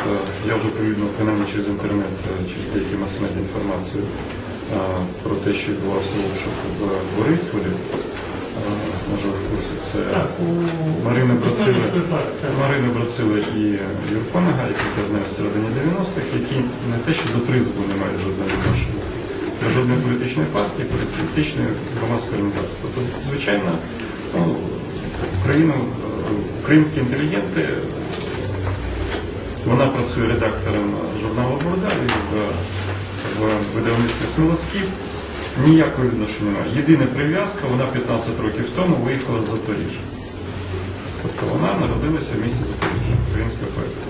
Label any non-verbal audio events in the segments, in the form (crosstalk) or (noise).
Е, Я вже оприлюднив принаймні через інтернет, е, через деякі маси-медіа інформацію е, про те, що відбувався обшук в Борисполі. Може, ви в курсі це Марина Брацила. Марина Брацила і Юрко Нага, яких я знаю з середині 90-х, які не те, що до тризбу не мають жодного відношення до жодної політичної партії, політичної громадської організації. Тобто, звичайно, ну, Україну, українські інтелігенти, вона працює редактором журналу Борода в, видавництві Смолоскіп. Ніякого відношення немає. Єдина прив'язка, вона 15 років тому виїхала з Запоріжжя. Тобто вона народилася в місті Запоріжжя, українська поетка.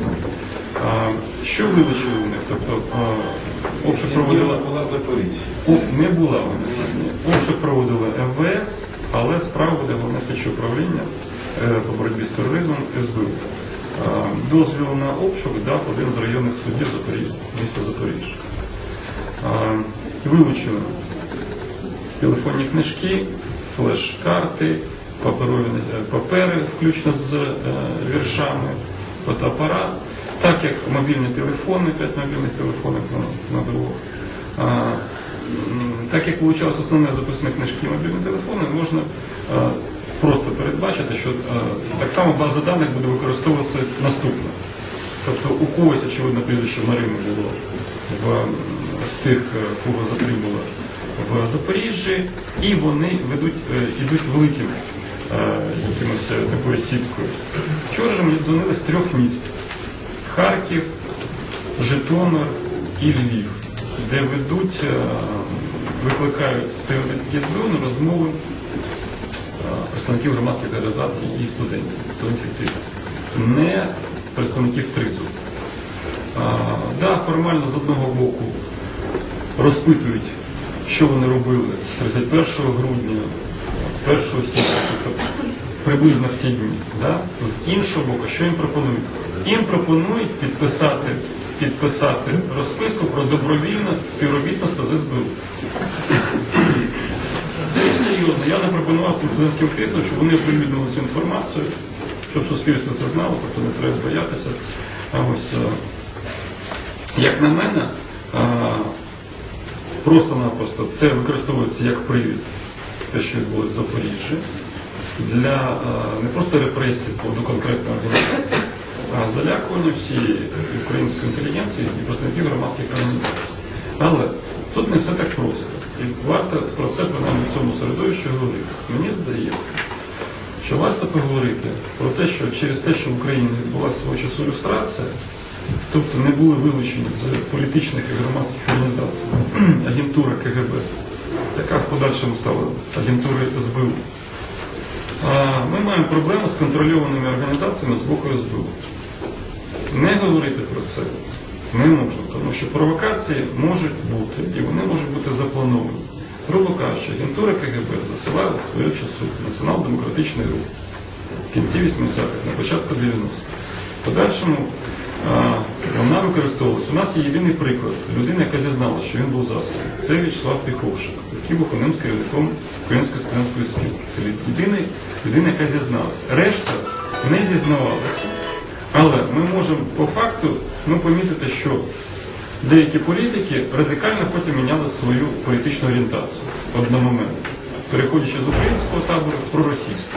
Що вилучили у них? Тобто обшук проводила була в Запоріжжі. О, не була вона сьогодні. Обшук проводили МВС, але справа буде головне слідче управління е, по боротьбі з тероризмом СБУ. А, Дозвіл на обшук дав один з районних суддів Запоріжжя, міста Запоріжжя. Вилучили телефонні книжки, флеш-карти, паперові е, папери, включно з е, віршами, фотоапарат, так як мобільні телефони, 5 мобільних телефонів на, двох. Так як вилучалися основні записні книжки і мобільні телефони, можна е, просто передбачити, що е, так само база даних буде використовуватися наступно. Тобто у когось, очевидно, прізвище Марини було в, з тих, е, кого затримали в Запоріжжі, і вони ведуть, е, йдуть великим якимось такою сіткою. Вчора ж мені дзвонили з трьох міст: Харків, Житомир і Львів, де ведуть, викликають співробітники СБУ на розмови представників громадських організацій і студентів, студентських тризів, не представників тризу. А, да, формально з одного боку розпитують, що вони робили 31 грудня, 1 січня, тобто приблизно в ті дні. Да? З іншого боку, що їм пропонують? Їм пропонують підписати, підписати розписку про добровільне співробітництво з СБУ. Серйозно, я запропонував цим студентським кріслам, щоб вони оприлюднили цю інформацію, щоб суспільство це знало, тобто не треба боятися. А ось, е, як на мене, просто-напросто це використовується як привід, те, що відбулося в Запоріжжі, для не просто репресій до конкретної організації, а залякування всієї української інтелігенції і представників громадських організацій. Але тут не все так просто. І варто про це принаймні в цьому середовищі говорити. Мені здається, що варто поговорити про те, що через те, що в Україні відбулася свого часу люстрація, тобто не були вилучені з політичних і громадських організацій (clears throat) агентура КГБ, яка в подальшому стала агентурою СБУ. Ми маємо проблеми з контрольованими організаціями з боку СБУ. Не говорити про це не можна, тому що провокації можуть бути і вони можуть бути заплановані. Грубо кажучи, агентура КГБ засилала свою часу націонал-демократичний рух в кінці 80-х, на початку 90-х. В подальшому вона використовувалася. У нас є єдиний приклад людина, яка зізналася, що він був засланий. Це В'ячеслав Піховшик, який був з керівником Української студентської спілки. Це людина, яка зізналася. Решта не зізнавалася. Але ми можемо по факту ну, помітити, що деякі політики радикально потім міняли свою політичну орієнтацію одномоментно, переходячи з українського табору в проросійську.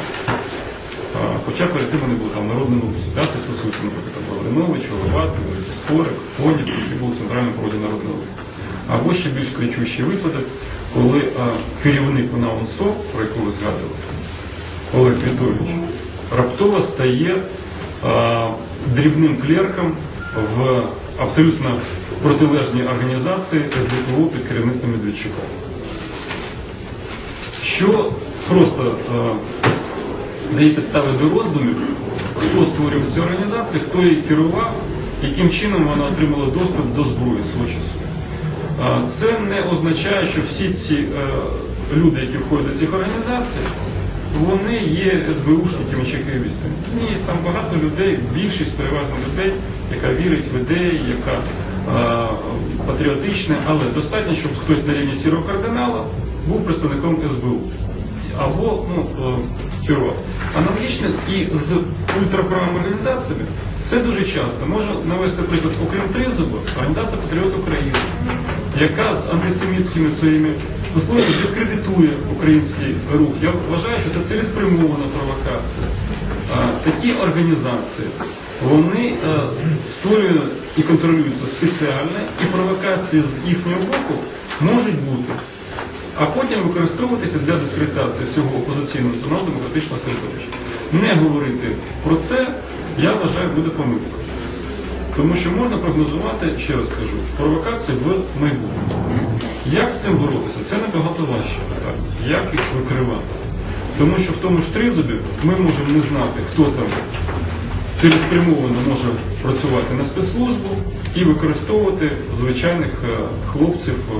А, Хоча перед тим вони були там народними. Да? Це стосується, наприклад, там, Лавриновича, Ловати, Скорик, Конік, які були в центральному проводі народного руху. Або ще більш кричущий випадок, коли а, керівник УНАУНСО, про ви згадували, Олег Вітович, раптово стає дрібним клерком в абсолютно протилежній організації СДПУ під керівництвом Медведчука. Що просто дає підстави до роздумів, хто створював цю організацію, хто її керував, яким чином вона отримала доступ до зброї свого часу. А, Це не означає, що всі ці е, люди, які входять до цих організацій, вони є СБУшниками чи. Ні, там багато людей, більшість переважно людей, яка вірить в ідеї, яка е, патріотична, але достатньо, щоб хтось на рівні сірого кардинала був представником СБУ. Або ну, е, керував. Аналогічно і з ультраправими організаціями Це дуже часто. Можу навести приклад, окрім тризубу, організація Патріот України, яка з антисемітськими своїми висловами дискредитує український рух. Я вважаю, що це цілеспрямована провокація. Такі організації вони е, створюють і контролюються спеціально, і провокації з їхнього боку можуть бути, а потім використовуватися для дискредитації всього опозиційного націонал-демократичного середовища. Не говорити про це, я вважаю, буде помилкою. Тому що можна прогнозувати, ще раз кажу, провокації в майбутньому. Як з цим боротися? Це набагато важче питання. Як їх викривати? Тому що в тому ж тризубі ми можемо не знати, хто там цілеспрямовано може працювати на спецслужбу і використовувати звичайних е, хлопців е,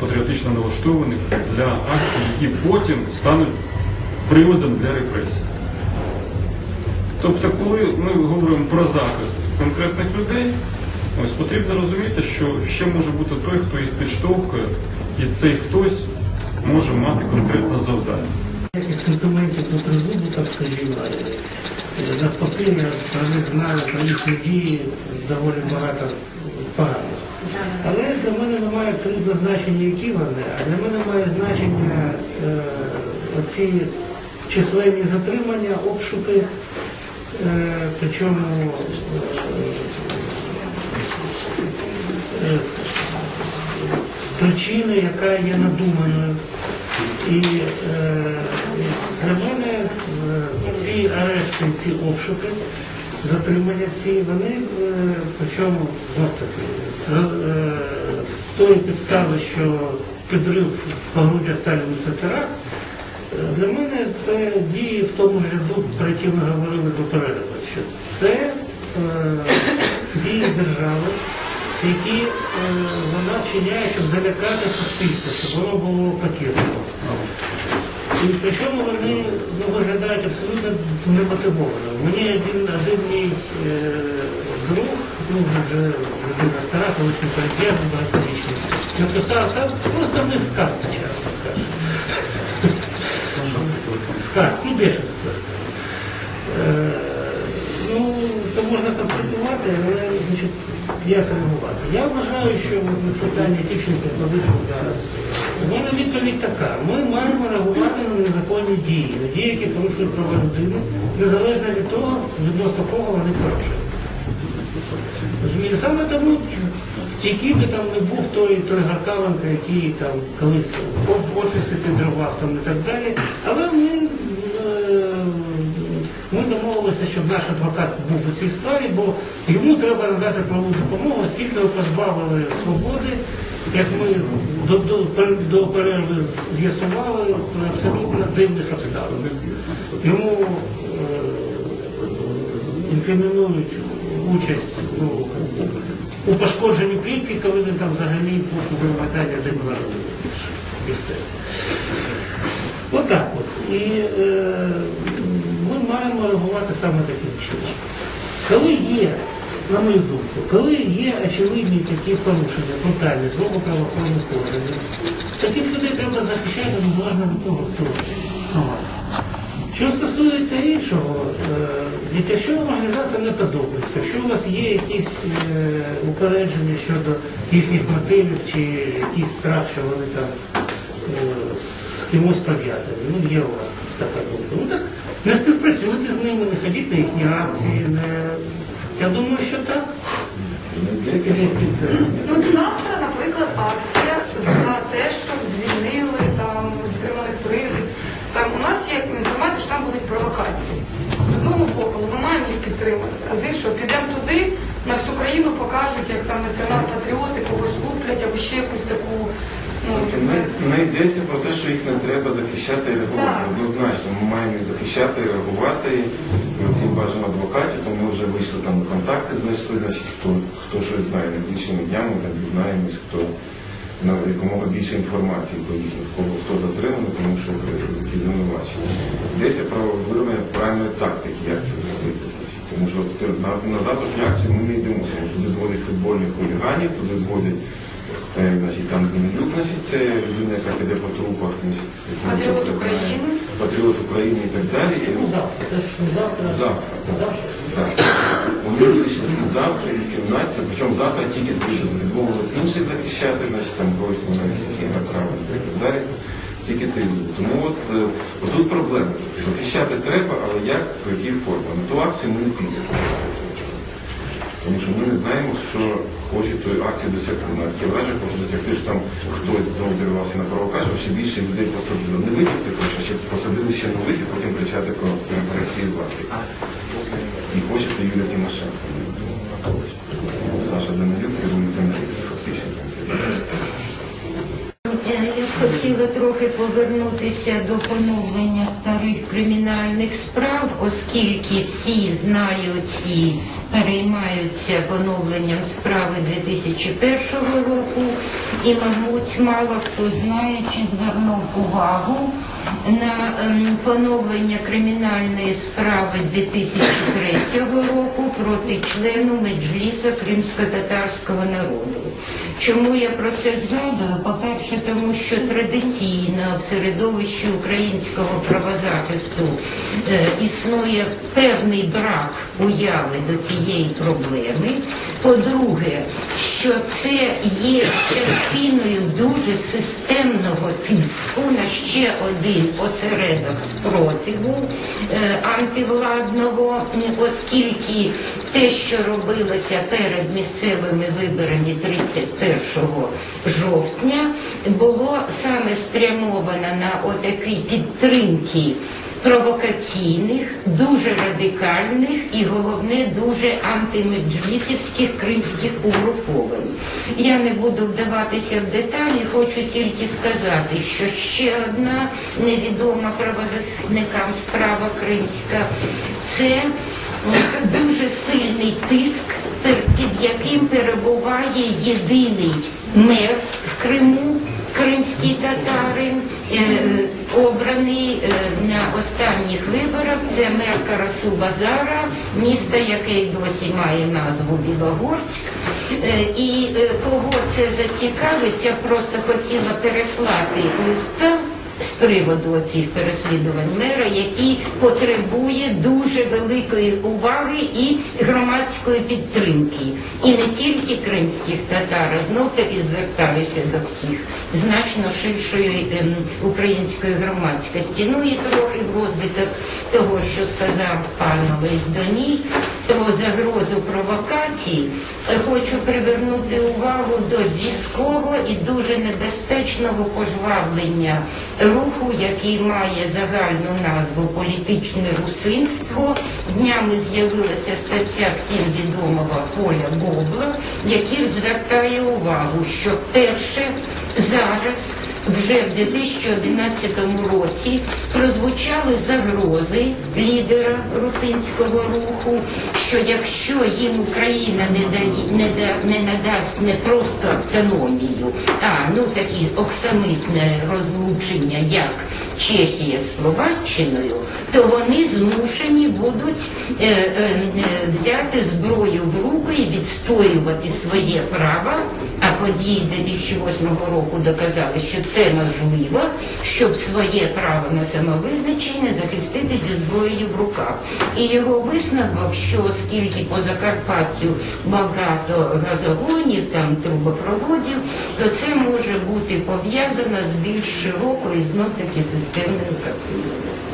патріотично налаштованих для акцій, які потім стануть приводом для репресій. Тобто, коли ми говоримо про захист конкретних людей, ось потрібно розуміти, що ще може бути той, хто їх підштовхує, і цей хтось може мати конкретне завдання. Сентиментів до тризубу, так скажімо. Е, Навпаки, я про них знаю, про їхні дії доволі багато поганих. Але для мене немає абсолютно значення, які вони, а для мене має значення е, оці численні затримання, обшуки, причому е, е, з причини, яка є надуманою. І е, для мене е, ці арешти, ці обшуки, затримання ці, вони, е, причому з, е, тої підстави, що підрив погруддя Сталіну це теракт, е, для мене це дії в тому ж ряду, про які ми говорили до перерви, що це е, дії держави, які е, вона вчиняє, щоб залякати суспільство, щоб воно було покірливо. І причому вони ну, виглядають абсолютно немотивовано. Мені один, один мій е, друг, ну вже людина стара, колишній політв'язаний, багаторічний, написав, там просто в них сказ почався, каже. Сказ, ну бешенство. Е, ну, це можна констатувати, але значить, як реагувати. Я вважаю, що питання Тівченка вийшло зараз. Мене відповідь така. Ми маємо реагувати на незаконні дії, на дії, які порушують права людини, незалежно від того, відносно кого вони порушують. Саме тому, який би там не був той, той Гаркавенко, який там колись в офісі підривав там і так далі, але ми домовилися, щоб наш адвокат був у цій справі, бо йому треба надати правову допомогу, оскільки його позбавили свободи, як ми до, до, до перерви з'ясували при абсолютно дивних обставин. Йому е, інкримінують участь ну, у пошкодженні плівки, коли він там взагалі був питання один раз. І все. Отак от. І е, ми маємо реагувати саме таким чином. Коли є, на мою думку, коли є очевидні такі порушення, тотальні з боку правоохоронних органів, таких людей треба захищати, не можна від того вступати. Що стосується іншого, е, якщо вам організація не подобається, якщо у вас є якісь е, упередження щодо їхніх мотивів чи якийсь страх, що вони там е, з кимось пов'язані, ну є у вас така думка. Ну так не співпрацюйте з ними, не ходіть на їхні акції. Не... Я думаю, що так. Ну, завтра, наприклад, акція за те, щоб звільнили там затриманих призів. Там у нас є інформація, що там будуть провокації. З одного боку, ну, ми маємо їх підтримати, а з іншого підемо туди, на всю країну покажуть, як там націонал-патріоти когось луплять або ще якусь таку. Не, йдеться про те, що їх не треба захищати і реагувати. Однозначно, ми маємо їх захищати, і реагувати. І от їм бажано адвокатів, то ми вже вийшли там контакти, знайшли, значить, хто, хто щось знає найближчими днями, там дізнаємось, хто на якомога більше інформації про їхніх, кого хто затриманий, тому що такі звинувачення. Йдеться про вироблення правильної тактики, як це зробити. Тому що от на, на завтрашню акцію ми не йдемо, тому що туди зводять футбольних хуліганів, туди зводять Е, Значить, там Гнилюк, значить, це людина, яка піде по трупах, значить, Патріот. України. Патріот України і так далі. Ну завтра, це ж не завтра. Завтра. Завтра. Так. Вони вирішили завтра, і 17, причому завтра тільки збільшили. відмовились інших захищати, значить там когось ми навіть направили і так далі. Тільки ти. Тому от, е, от тут проблема. Захищати треба, але як, в якій формі? На ту акцію ми не підемо. Тому що ми не знаємо, що хоче тої акції досягти. На таке враження хоче досягти, що там хтось знову зірвався на провокацію, ще більше людей посадили. Не витягти, а щоб посадили ще нових і потім кричати про репресії влади. І хочеться Юлія Тимошенко. Саша Данилюк хотіла трохи повернутися до поновлення старих кримінальних справ, оскільки всі знають і переймаються поновленням справи 2001 року, і, мабуть, мало хто знає чи звернув увагу на ем, поновлення кримінальної справи 2003 року проти члену Меджліса кримсько-татарського народу. Чому я про це згадую? По-перше, тому що традиційно в середовищі українського правозахисту е, існує певний брак уяви до цієї проблеми. По-друге, що це є частиною дуже системного тиску на ще один осередок спротиву е, антивладного, оскільки те, що робилося перед місцевими виборами 31 жовтня, було саме спрямовано на отакі підтримки провокаційних, дуже радикальних і головне дуже антимеджлісівських кримських угруповань. Я не буду вдаватися в деталі, хочу тільки сказати, що ще одна невідома правозахисникам справа кримська це дуже сильний тиск, під яким перебуває єдиний мер в Криму. Кримські татари е, обраний е, на останніх виборах. Це мер Карасу Базара, міста, яке досі має назву Білогорськ. Е, і кого це зацікавить, я просто хотіла переслати листа з приводу оцих переслідувань мера, який потребує дуже великої уваги і громадської підтримки. І не тільки кримських татар, а знов таки звертаюся до всіх значно ширшої ем, української громадськості. Ну і трохи в розвиток того, що сказав пан Олесь Доній, про загрозу провокацій, хочу привернути увагу до різкого і дуже небезпечного пожвавлення руху, який має загальну назву політичне русинство. Днями з'явилася стаття всім відомого Поля Бобла, який звертає увагу, що перше зараз вже в 2011 році прозвучали загрози лідера русинського руху, що якщо їм Україна не, далі, не, да- не надасть не просто автономію, а ну такі оксамитне розлучення, як Чехія з Словаччиною, то вони змушені будуть е, е, е, взяти зброю в руки і відстоювати своє право. А події 2008 року доказали, що це можливо, щоб своє право на самовизначення захистити зі зброєю в руках. І його висновок, що оскільки по Закарпаттю багато газогонів, там трубопроводів, то це може бути пов'язано з більш широкою знов таки системною загрозою.